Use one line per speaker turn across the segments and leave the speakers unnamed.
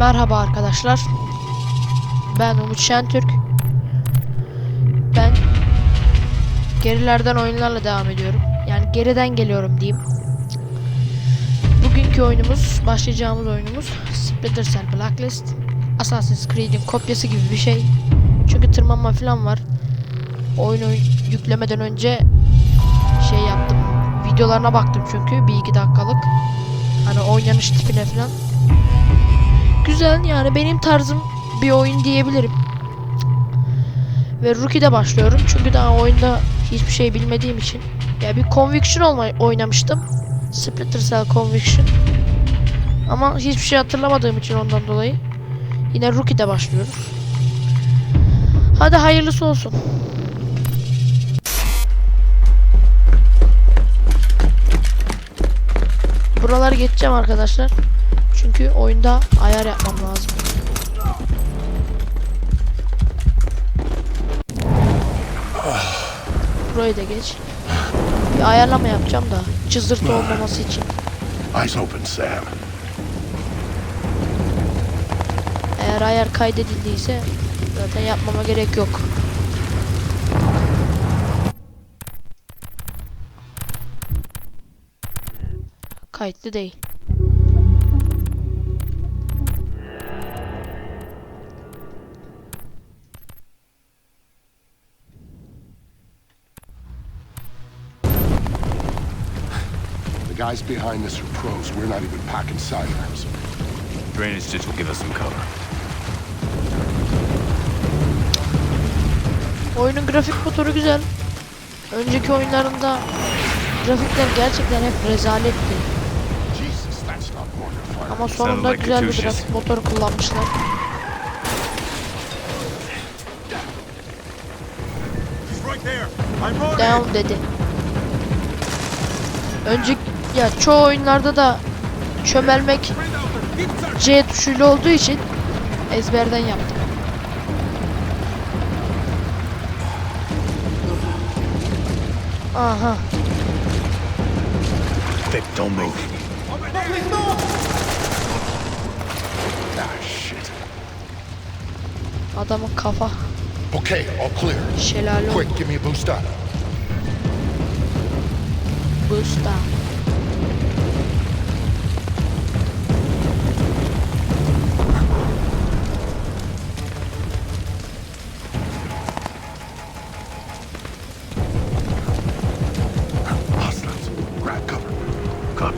Merhaba arkadaşlar. Ben Umut Şentürk. Ben gerilerden oyunlarla devam ediyorum. Yani geriden geliyorum diyeyim. Bugünkü oyunumuz, başlayacağımız oyunumuz Splinter Cell Blacklist. Assassin's Creed'in kopyası gibi bir şey. Çünkü tırmanma falan var. Oyunu yüklemeden önce şey yaptım. Videolarına baktım çünkü bir iki dakikalık. Hani oynanış tipine falan. Güzel yani benim tarzım bir oyun diyebilirim. Ve Rookie'de başlıyorum çünkü daha oyunda hiçbir şey bilmediğim için. Ya bir Conviction olma oynamıştım. Splinter Cell Conviction. Ama hiçbir şey hatırlamadığım için ondan dolayı. Yine Rookie'de başlıyoruz. Hadi hayırlısı olsun. Buraları geçeceğim arkadaşlar. Çünkü oyunda ayar yapmam lazım. Burayı da geç. Bir ayarlama yapacağım da cızırtı olmaması için.
Eyes open, Sam.
Eğer ayar kaydedildiyse zaten yapmama gerek yok. Kayıtlı değil.
Guys behind this are pros. We're not even packing sidearms.
Drainage ditch will give us some cover.
Oyunun grafik motoru güzel. Önceki oyunlarında grafikler gerçekten hep rezaletti. Ama sonunda güzel bir grafik motoru kullanmışlar. Down dedi. Önceki ya çoğu oyunlarda da çömelmek C tuşuyla olduğu için ezberden yaptım. Aha.
Don't move.
Ah, shit.
Adamın kafa
Okay, all clear.
şelale.
Quick, give me a boost up.
Boost down.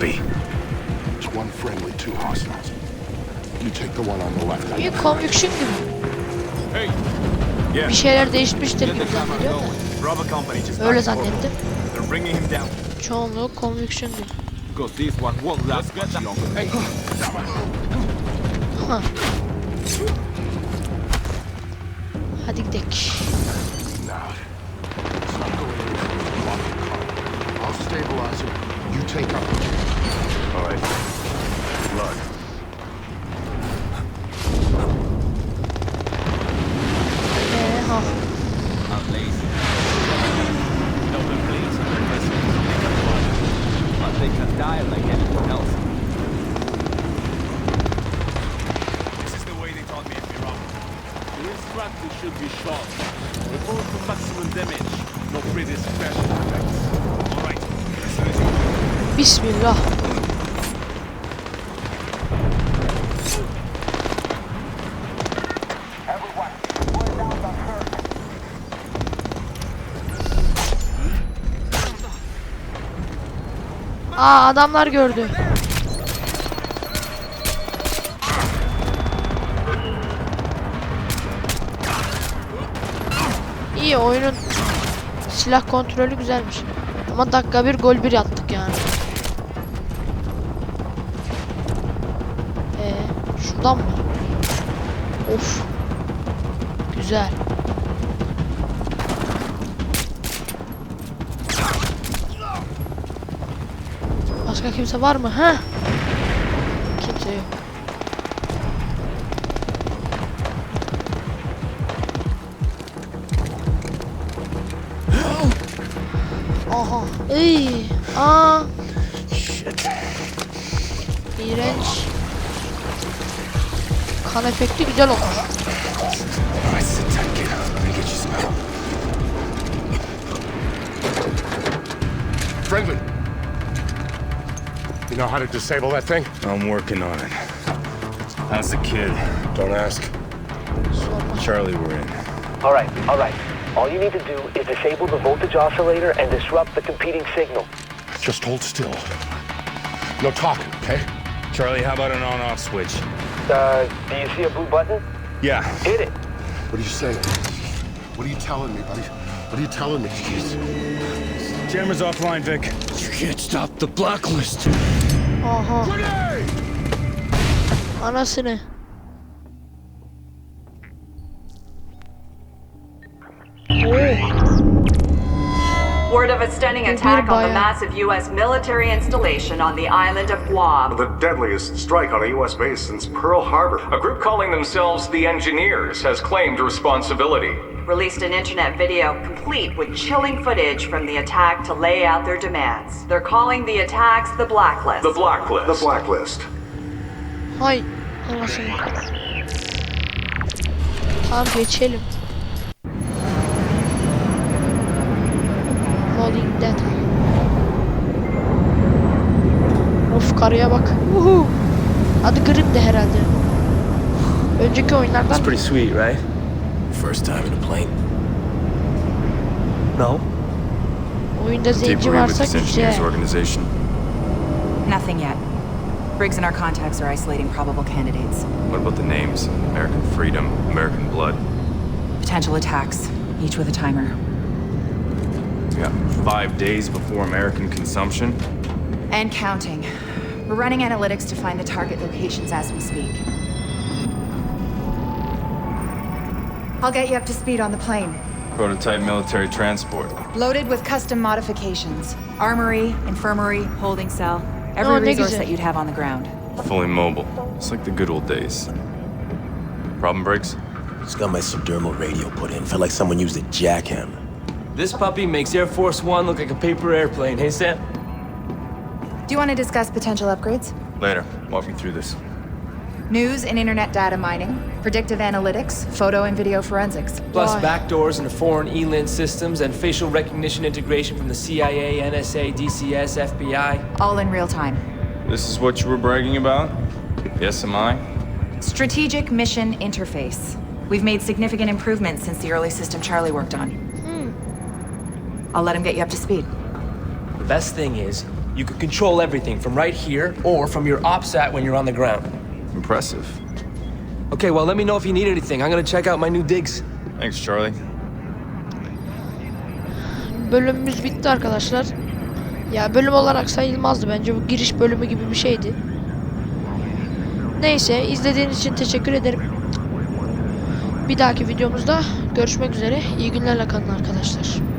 Copy.
It's one friendly, two hostiles. You take the one on the left.
Bir conviction gibi.
Hey. Yeah.
Bir şeyler değişmiştir gibi zannediyorum Öyle zannettim.
They're bringing him down.
Çoğunluğu conviction gibi.
Because this one won't last much longer. Hey,
Ha. Hadi gidelim.
I'll stabilize it. You take up.
All right. Blood.
Bismillah. Aa adamlar gördü. İyi oyunun silah kontrolü güzelmiş. Ama dakika bir gol bir attık yani. Şuradan mı? Of. Güzel. Başka kimse var mı? Ha? Kimse yok. Aha. Iy. Aa. İğrenç. Kan efekti güzel olmuş.
Alright, sit tight, kid. Let me get you some help. Friendly. You know how to disable that thing?
I'm working on it. How's the kid?
Don't ask.
Charlie, we're in.
All right, all right. All you need to do is disable the voltage oscillator and disrupt the competing signal.
Just hold still. No talking, okay?
Charlie, how about an on-off switch?
Uh, do you see a blue button?
Yeah.
Hit it.
What are you saying? What are you telling me, buddy? What are you telling me? Jeez.
Camera's offline, Vic. You can't stop the blacklist.
Uh Aha. Anasını.
Word of a stunning attack on the massive U.S. military installation on the island of Guam.
The deadliest strike on a U.S. base since Pearl Harbor.
A group calling themselves the Engineers has claimed responsibility.
Released an internet video complete with chilling footage from the attack to lay out their demands. They're calling the attacks the Blacklist.
The Blacklist.
The blacklist.
Hay anasını. Tamam geçelim. Loading data. Of karıya bak. Uhu. Adı Grip de herhalde. Önceki oyunlardan
Pretty sweet, right?
First time in a plane? No.
oyunda zenci varsa güzel.
organization.
Nothing yet. Briggs and our contacts are isolating probable candidates.
What about the names? American Freedom, American Blood.
Potential attacks, each with a timer.
We got five days before American consumption.
And counting. We're running analytics to find the target locations as we speak. I'll get you up to speed on the plane.
Prototype military transport.
Loaded with custom modifications. Armory, infirmary, holding cell. Every
Oh, ne
resource that you'd have on the ground.
Fully mobile. It's like the good old days. Problem, breaks?
Just got my subdermal radio put in. Felt like someone used a jackhammer.
This puppy makes Air Force One look like a paper airplane, hey Sam?
Do you want to discuss potential upgrades?
Later. Walk me through this.
News and internet data mining, predictive analytics, photo and video forensics.
Plus
Why?
backdoors into foreign ELIN systems and facial recognition integration from the CIA, NSA, DCS, FBI.
All in real time.
This is what you were bragging about? Yes, am I?
Strategic Mission Interface. We've made significant improvements since the early system Charlie worked on. Hmm. I'll let him get you up to speed.
The best thing is, you can control everything from right here or from your OPSAT when you're on the ground.
Impressive.
Okay, well, let me know if you need anything. I'm gonna check out my new digs.
Thanks, Charlie.
Bölümümüz bitti arkadaşlar. Ya bölüm olarak sayılmazdı bence. Bu giriş bölümü gibi bir şeydi. Neyse izlediğiniz için teşekkür ederim. Bir dahaki videomuzda görüşmek üzere. İyi günlerle kalın arkadaşlar.